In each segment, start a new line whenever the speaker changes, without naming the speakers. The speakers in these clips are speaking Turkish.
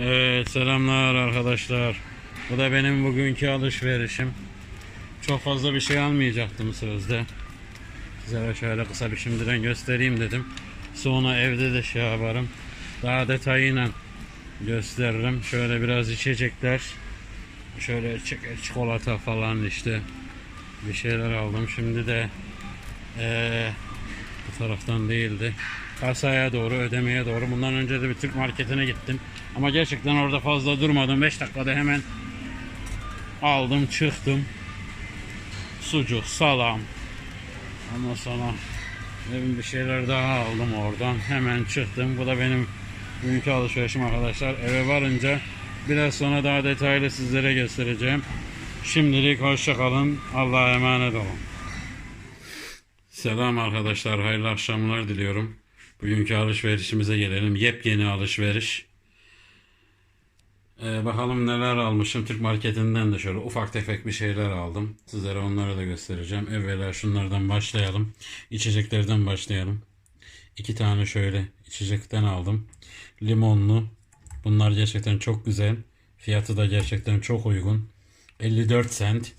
Evet selamlar arkadaşlar. Bu da benim bugünkü alışverişim. Çok fazla bir şey almayacaktım sözde. Size şöyle kısa bir şimdiden göstereyim dedim. Sonra evde de şey yaparım. Daha detayıyla gösteririm. Şöyle biraz içecekler. Şöyle çik- çikolata falan işte bir şeyler aldım. Şimdi de eee, bu taraftan değildi. Kasaya doğru, ödemeye doğru. Bundan önce de bir Türk marketine gittim. Ama gerçekten orada fazla durmadım. 5 dakikada hemen aldım, çıktım. Sucuk, salam. Ondan sonra bir şeyler daha aldım oradan. Hemen çıktım. Bu da benim bugünkü alışverişim arkadaşlar. Eve varınca biraz sonra daha detaylı sizlere göstereceğim. Şimdilik hoşça kalın. Allah'a emanet olun. Selam arkadaşlar. Hayırlı akşamlar diliyorum. Bugünkü alışverişimize gelelim. Yepyeni alışveriş. Ee, bakalım neler almışım. Türk marketinden de şöyle ufak tefek bir şeyler aldım. Sizlere onları da göstereceğim. Evvela şunlardan başlayalım. İçeceklerden başlayalım. İki tane şöyle içecekten aldım. Limonlu. Bunlar gerçekten çok güzel. Fiyatı da gerçekten çok uygun. 54 cent.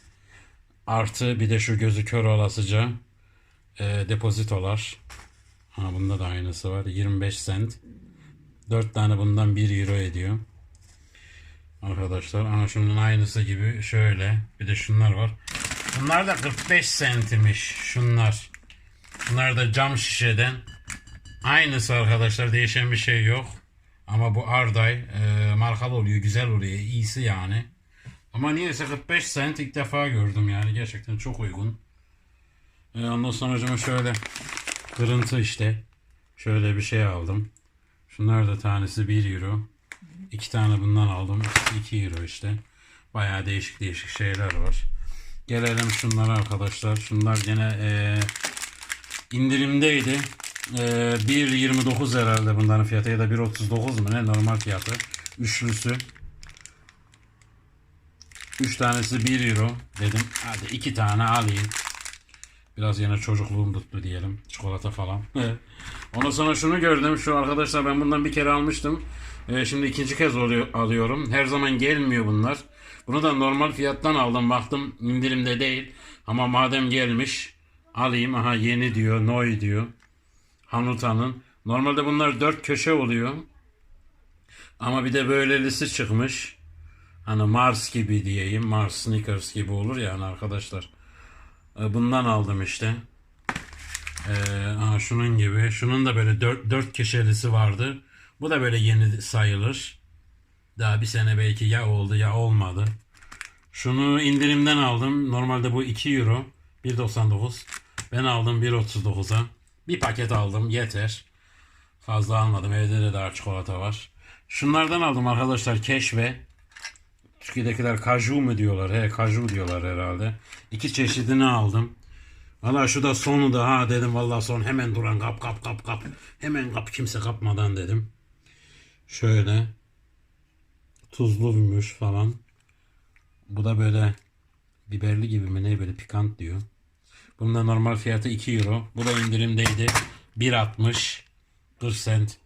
Artı bir de şu gözü kör olasıca e, depozitolar. Ha, bunda da aynısı var. 25 cent. 4 tane bundan 1 euro ediyor. Arkadaşlar ama şunun aynısı gibi şöyle. Bir de şunlar var. Bunlar da 45 centimiş. Şunlar. Bunlar da cam şişeden. Aynısı arkadaşlar. Değişen bir şey yok. Ama bu Arday e, markalı oluyor. Güzel oluyor. iyisi yani. Ama niyeyse 45 cent ilk defa gördüm yani. Gerçekten çok uygun. E, ondan sonra şöyle kırıntı işte. Şöyle bir şey aldım. Şunlar da tanesi 1 euro. İki tane bundan aldım. 2 euro işte. Bayağı değişik değişik şeyler var. Gelelim şunlara arkadaşlar. Şunlar gene e, indirimdeydi. E, 1.29 herhalde bunların fiyatı ya da 1.39 mu ne normal fiyatı. Üçlüsü. Üç tanesi 1 euro dedim. Hadi iki tane alayım. Biraz yine çocukluğum tuttu diyelim. Çikolata falan. Ondan sonra şunu gördüm. Şu arkadaşlar ben bundan bir kere almıştım. Ee, şimdi ikinci kez oluyor, alıyorum. Her zaman gelmiyor bunlar. Bunu da normal fiyattan aldım. Baktım indirimde değil. Ama madem gelmiş alayım. Aha yeni diyor. Noy diyor. Hanuta'nın. Normalde bunlar dört köşe oluyor. Ama bir de böylelisi çıkmış. Hani Mars gibi diyeyim. Mars Snickers gibi olur yani arkadaşlar. Ee, Bundan aldım işte. Ee, şunun gibi. Şunun da böyle dört, dört köşelisi vardı. Bu da böyle yeni sayılır. Daha bir sene belki ya oldu ya olmadı. Şunu indirimden aldım. Normalde bu 2 euro. 1.99. Ben aldım 1.39'a. Bir paket aldım yeter. Fazla almadım. Evde de daha çikolata var. Şunlardan aldım arkadaşlar keşfe. Türkiye'dekiler kaju mu diyorlar? He kaju diyorlar herhalde. İki çeşidini aldım. Valla şu da sonu da ha dedim valla son hemen duran kap kap kap kap. Hemen kap kimse kapmadan dedim. Şöyle. Tuzluymuş falan. Bu da böyle biberli gibi mi ne böyle pikant diyor. Bunun da normal fiyatı 2 euro. Bu da indirimdeydi. 1.60 40 cent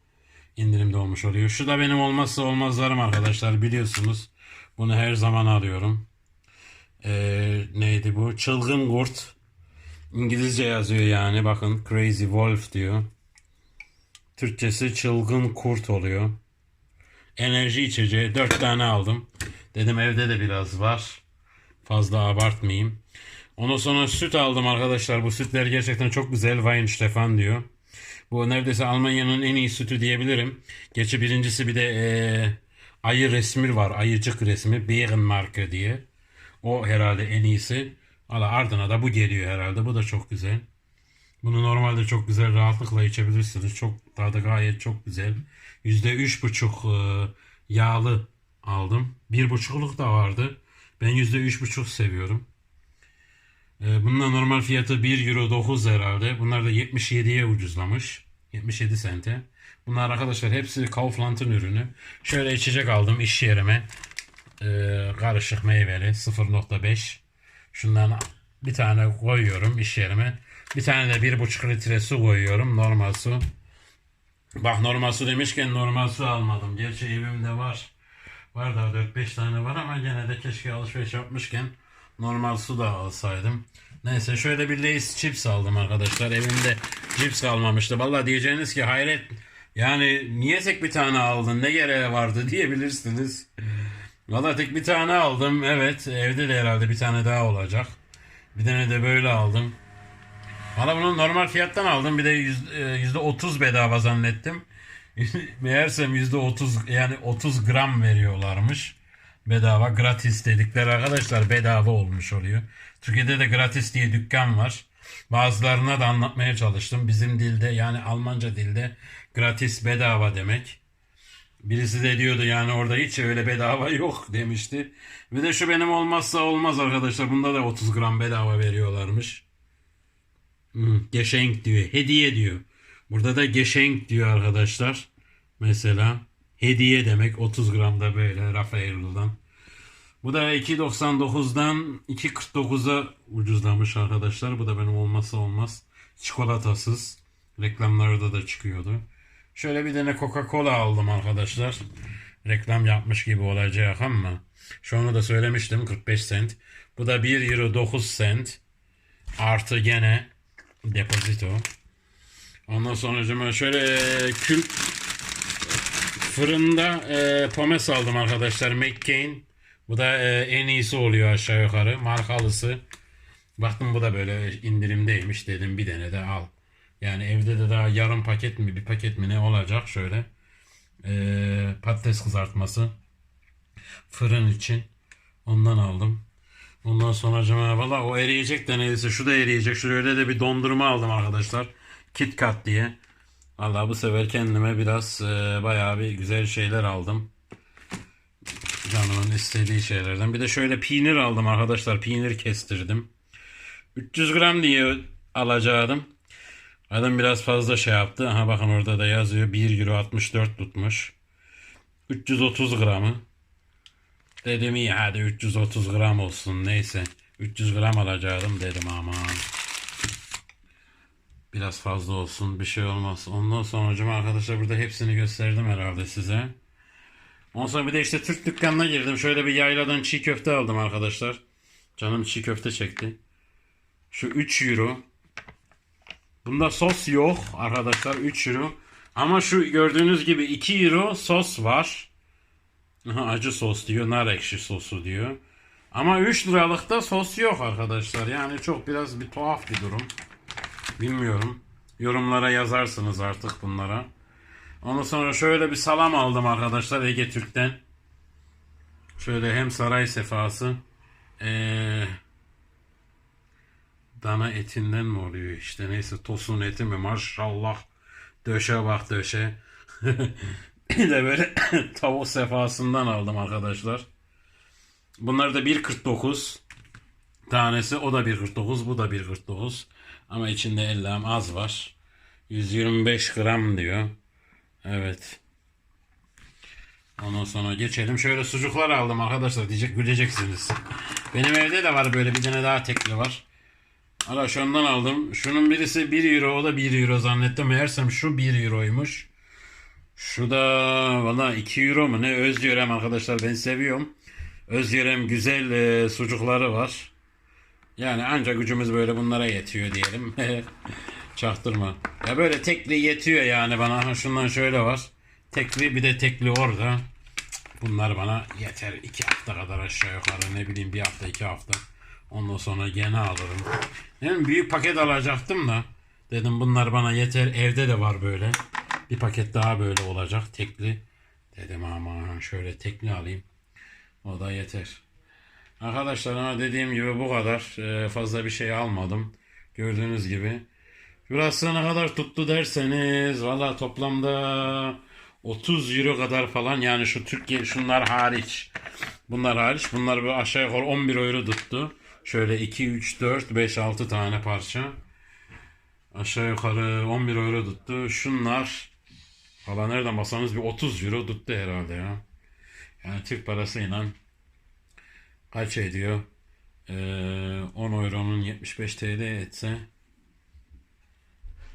indirimde olmuş oluyor. Şu da benim olmazsa olmazlarım arkadaşlar biliyorsunuz. Bunu her zaman alıyorum. Ee, neydi bu? Çılgın kurt. İngilizce yazıyor yani. Bakın Crazy Wolf diyor. Türkçesi çılgın kurt oluyor. Enerji içeceği. Dört tane aldım. Dedim evde de biraz var. Fazla abartmayayım. Ondan sonra süt aldım arkadaşlar. Bu sütler gerçekten çok güzel. Weinstefan diyor. Bu neredeyse Almanya'nın en iyi sütü diyebilirim. Geçi birincisi bir de eee, ayı resmi var. Ayıcık resmi. Bärenmarke diye. O herhalde en iyisi. Valla ardına da bu geliyor herhalde. Bu da çok güzel. Bunu normalde çok güzel rahatlıkla içebilirsiniz. Çok tadı gayet çok güzel. Yüzde üç buçuk e, yağlı aldım. Bir buçukluk da vardı. Ben yüzde üç buçuk seviyorum. E, Bunun normal fiyatı 1 euro 9 herhalde. Bunlar da 77'ye ucuzlamış. 77 sente. Bunlar arkadaşlar hepsi Kaufland'ın ürünü. Şöyle içecek aldım iş yerime. E, karışık meyveli 0.5. Şundan bir tane koyuyorum iş yerime. Bir tane de 1.5 litre su koyuyorum normal su. Bak normal su demişken normal su almadım. Gerçi evimde var. Var daha 4-5 tane var ama gene de keşke alışveriş yapmışken normal su da alsaydım. Neyse şöyle bir Lay's chips aldım arkadaşlar. Evimde cips kalmamıştı. Vallahi diyeceğiniz ki hayret yani niye tek bir tane aldın ne gereği vardı diyebilirsiniz. Valla tek bir tane aldım. Evet evde de herhalde bir tane daha olacak. Bir tane de böyle aldım. Valla bunu normal fiyattan aldım. Bir de e, yüzde otuz bedava zannettim. Meğersem yüzde otuz yani 30 gram veriyorlarmış. Bedava gratis dedikleri arkadaşlar bedava olmuş oluyor. Türkiye'de de gratis diye dükkan var. Bazılarına da anlatmaya çalıştım. Bizim dilde yani Almanca dilde gratis bedava demek. Birisi de diyordu yani orada hiç öyle bedava yok demişti. Bir de şu benim olmazsa olmaz arkadaşlar. Bunda da 30 gram bedava veriyorlarmış. Hmm, Geschenk diyor. Hediye diyor. Burada da Geschenk diyor arkadaşlar. Mesela hediye demek 30 gram da böyle Rafael'dan. Bu da 2.99'dan 2.49'a ucuzlamış arkadaşlar. Bu da benim olmazsa olmaz. Çikolatasız. Reklamlarda da çıkıyordu. Şöyle bir tane Coca-Cola aldım arkadaşlar. Reklam yapmış gibi olacak ama. Şu onu da söylemiştim 45 cent. Bu da 1 euro 9 cent. Artı gene depozito. Ondan sonra şöyle kül fırında e, pomes aldım arkadaşlar. McCain. Bu da e, en iyisi oluyor aşağı yukarı. Markalısı. Baktım bu da böyle indirimdeymiş dedim bir tane de al. Yani evde de daha yarım paket mi bir paket mi ne olacak şöyle. E, patates kızartması. Fırın için. Ondan aldım. Ondan sonra cama valla o eriyecek de neyse şu da eriyecek. Şöyle de bir dondurma aldım arkadaşlar. Kit Kat diye. Valla bu sefer kendime biraz e, bayağı bir güzel şeyler aldım. Canımın istediği şeylerden. Bir de şöyle peynir aldım arkadaşlar. Peynir kestirdim. 300 gram diye alacaktım. Adam biraz fazla şey yaptı. Aha bakın orada da yazıyor. 1 euro 64 tutmuş. 330 gramı. Dedim iyi hadi 330 gram olsun neyse. 300 gram alacaktım dedim aman. Biraz fazla olsun bir şey olmaz. Ondan sonra hocam arkadaşlar burada hepsini gösterdim herhalde size. Ondan sonra bir de işte Türk dükkanına girdim. Şöyle bir yayladan çiğ köfte aldım arkadaşlar. Canım çiğ köfte çekti. Şu 3 euro. Bunda sos yok arkadaşlar 3 euro. Ama şu gördüğünüz gibi 2 euro sos var. Acı sos diyor, nar ekşi sosu diyor. Ama 3 liralıkta sos yok arkadaşlar. Yani çok biraz bir tuhaf bir durum. Bilmiyorum. Yorumlara yazarsınız artık bunlara. Ondan sonra şöyle bir salam aldım arkadaşlar Ege Türk'ten. Şöyle hem saray sefası ee, dana etinden mi oluyor işte neyse tosun eti mi maşallah döşe bak döşe. bir de böyle tavuk sefasından aldım arkadaşlar. Bunlar da 1.49 tanesi o da 1.49 bu da 1.49 ama içinde ellam az var. 125 gram diyor. Evet. Ondan sonra geçelim. Şöyle sucuklar aldım arkadaşlar. Diyecek güleceksiniz. Benim evde de var böyle bir tane daha tekli var. Hala şundan aldım. Şunun birisi 1 euro o da 1 euro zannettim. Meğersem şu 1 euroymuş. Şu da valla 2 euro mu ne öz yörem arkadaşlar ben seviyorum. Öz yörem güzel e, sucukları var. Yani ancak gücümüz böyle bunlara yetiyor diyelim. Çaktırma. Ya böyle tekli yetiyor yani bana. Şundan şöyle var. Tekli bir de tekli orada. Bunlar bana yeter. iki hafta kadar aşağı yukarı ne bileyim bir hafta iki hafta. Ondan sonra gene alırım. Yani büyük paket alacaktım da. Dedim bunlar bana yeter. Evde de var böyle. Bir paket daha böyle olacak tekli. Dedim aman şöyle tekli alayım. O da yeter. Arkadaşlar ama dediğim gibi bu kadar. Ee, fazla bir şey almadım. Gördüğünüz gibi. Burası ne kadar tuttu derseniz valla toplamda 30 euro kadar falan yani şu Türkiye şunlar hariç. Bunlar hariç. Bunlar bir aşağı yukarı 11 euro tuttu. Şöyle 2, 3, 4, 5, 6 tane parça. Aşağı yukarı 11 euro tuttu. Şunlar valla nereden baksanız bir 30 euro tuttu herhalde ya. Yani Türk parasıyla kaç ediyor? Ee, 10 euronun 75 TL etse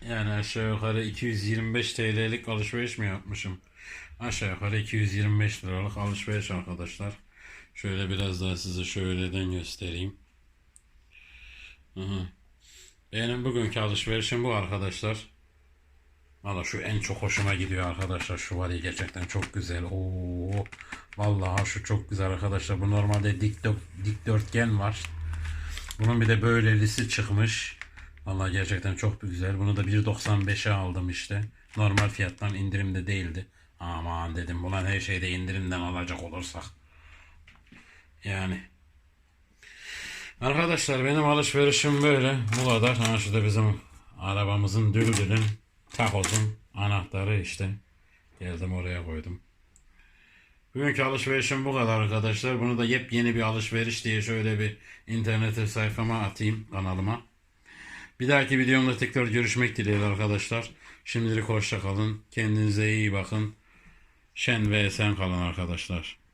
yani aşağı yukarı 225 TL'lik alışveriş mi yapmışım? Aşağı yukarı 225 liralık alışveriş arkadaşlar. Şöyle biraz daha size şöyleden göstereyim. Hı hı. Benim bugünkü alışverişim bu arkadaşlar. Valla şu en çok hoşuma gidiyor arkadaşlar. Şu var ya gerçekten çok güzel. Oo, vallahi şu çok güzel arkadaşlar. Bu normalde dikdört, dikdörtgen var. Bunun bir de böylelisi çıkmış. Vallahi gerçekten çok güzel. Bunu da 1.95'e aldım işte. Normal fiyattan indirimde değildi. Aman dedim ulan her şeyde indirimden alacak olursak. Yani. Arkadaşlar benim alışverişim böyle. Bu kadar. Ha şurada bizim arabamızın düldülün takozun anahtarı işte. Geldim oraya koydum. Bugünkü alışverişim bu kadar arkadaşlar. Bunu da yepyeni bir alışveriş diye şöyle bir internet sayfama atayım kanalıma. Bir dahaki videomda tekrar görüşmek dileğiyle arkadaşlar. Şimdilik hoşça kalın. Kendinize iyi bakın. Şen ve esen kalın arkadaşlar.